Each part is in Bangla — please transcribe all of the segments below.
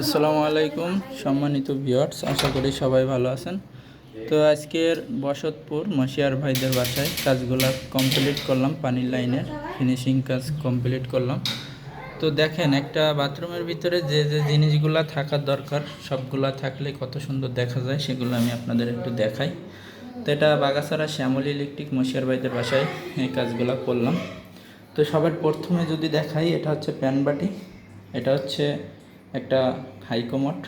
আসসালামু আলাইকুম, সম্মানিত ভিউয়ার্স আশা করি সবাই ভালো আছেন। তো আজকের বসতপুর মশিয়ার ভাইদের বাসায় কাজগুলো কমপ্লিট করলাম, পানির লাইনের ফিনিশিং কাজ কমপ্লিট করলাম। তো দেখেন, একটা বাথরুমের ভিতরে যে যে জিনিসগুলো থাকার দরকার, সবগুলা থাকলে কত সুন্দর দেখা যায়, সেগুলো আমি আপনাদের একটু দেখাই। তো এটা বাগাছাড়া শ্যামল ইলেকট্রিক মশিয়ার ভাইদের বাসায় এই কাজগুলো করলাম। তো সবার প্রথমে যদি দেখাই, এটা হচ্ছে প্যান বাটি, এটা হচ্ছে একটা হাইকমোট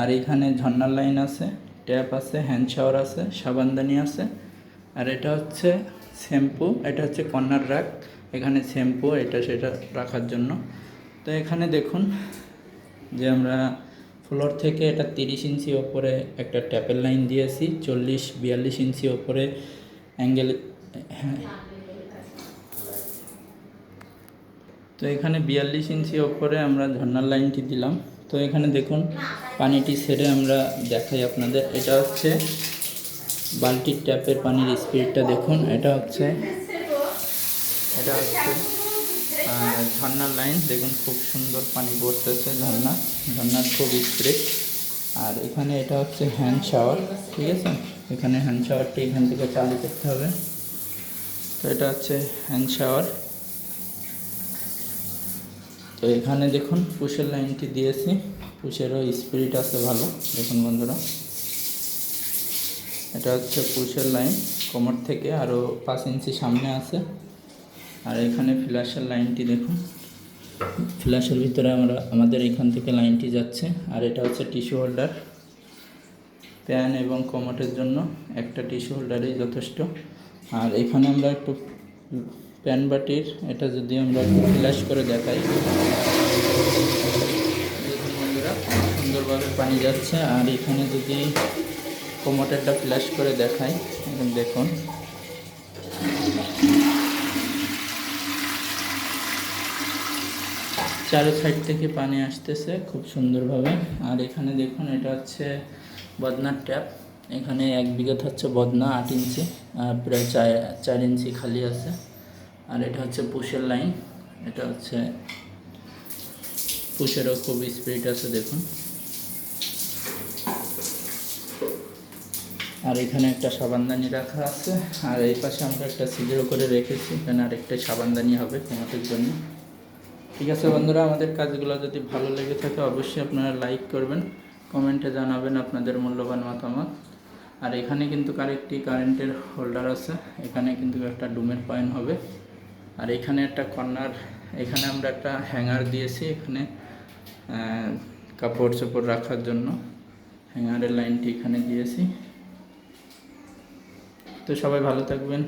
আর এখানে ঝর্নার লাইন আছে ট্যাপ আছে হ্যান্ড শাওয়ার আছে সাবানদানি আছে। আর এটা হচ্ছে শ্যাম্পু এটা হচ্ছে কর্নার রাখ এখানে শ্যাম্পু এটা সেটা রাখার জন্য। তো এখানে দেখুন যে আমরা ফ্লোর থেকে এটা তিরিশ ইঞ্চি ওপরে একটা ট্যাপের লাইন দিয়েছি, চল্লিশ, বিয়াল্লিশ ইঞ্চি ওপরে অ্যাঙ্গেল তো এখানে বিয়াল্লিশ ইঞ্চি ওপরে আমরা ঝর্নার লাইনটি দিলাম। তো এখানে দেখুন, পানিটি সেরে আমরা দেখাই আপনাদের। এটা হচ্ছে বালতির ট্যাপের পানির স্পিডটা দেখুন। এটা হচ্ছে এটা হচ্ছে ঝর্নার লাইন। দেখুন, খুব সুন্দর পানি পড়তেছে ঝর্ণা। ঝর্নার খুব স্পিড। আর এখানে এটা হচ্ছে হ্যান্ড শাওয়ার, ঠিক আছে? এখানে হ্যান্ড শাওয়ারটি এখান থেকে চালু করতে হবে। তো এটা হচ্ছে হ্যান্ড শাওয়ার। তো এখানে দেখুন, পুষের লাইনটি দিয়েছি। পুষেরও স্পিরিট আছে ভালো। দেখুন বন্ধুরা। এটা হচ্ছে পুষের লাইন। কোমর থেকে আরও পাঁচ ইঞ্চি সামনে আছে। আর এখানে ফ্ল্যাশের লাইনটি দেখুন। ফ্ল্যাশের ভিতরে আমরা, আমাদের এখান থেকে লাইনটি যাচ্ছে। আর এটা হচ্ছে টিস্যু হোল্ডার। প্যান এবং কোমটের জন্য একটা টিস্যু হোল্ডারই যথেষ্ট। আর এখানে আমরা একটু প্যান বাটির, এটা যদি আমরা ফ্ল্যাশ করে দেখাই। সুন্দরভাবে পানি যাচ্ছে, আর এখানে যদি কোমটেরটা ফ্ল্যাশ করে দেখাই দেখুন। চারো সাইড থেকে পানি আসতেছে খুব সুন্দরভাবে। আর এখানে দেখুন, এটা হচ্ছে বদনার ট্যাপ। এখানে এক বিঘত হচ্ছে বদনা আট ইঞ্চি প্রায় চার চার ইঞ্চি খালি আছে। আর এটা হচ্ছে পুশের লাইন। এটা হচ্ছে পুশেরও খুব স্পিড আছে, দেখুন। আর এখানে একটা সাবানদানি রাখা আছে। আর এই পাশে আমরা একটা সিজেরও করে রেখেছি, এখানে আরেকটা সাবানদানি হবে তোমাদের জন্য। ঠিক আছে বন্ধুরা, আমাদের কাজগুলো যদি ভালো লেগে থাকে, অবশ্যই আপনারা লাইক করবেন, কমেন্টে জানাবেন আপনাদের মূল্যবান মতামত। আর এখানে কিন্তু আরেকটি কারেন্টের হোল্ডার আছে, এখানে কিন্তু একটা ডুমের পয়েন্ট হবে। আর এখানে একটা কর্নার, এখানে আমরা একটা হ্যাঙ্গার দিয়েছি এখানে কাপড় চোপড় রাখার জন্য। হ্যাঙ্গারের লাইনটি এখানে দিয়েছি। তো সবাই ভালো থাকবেন।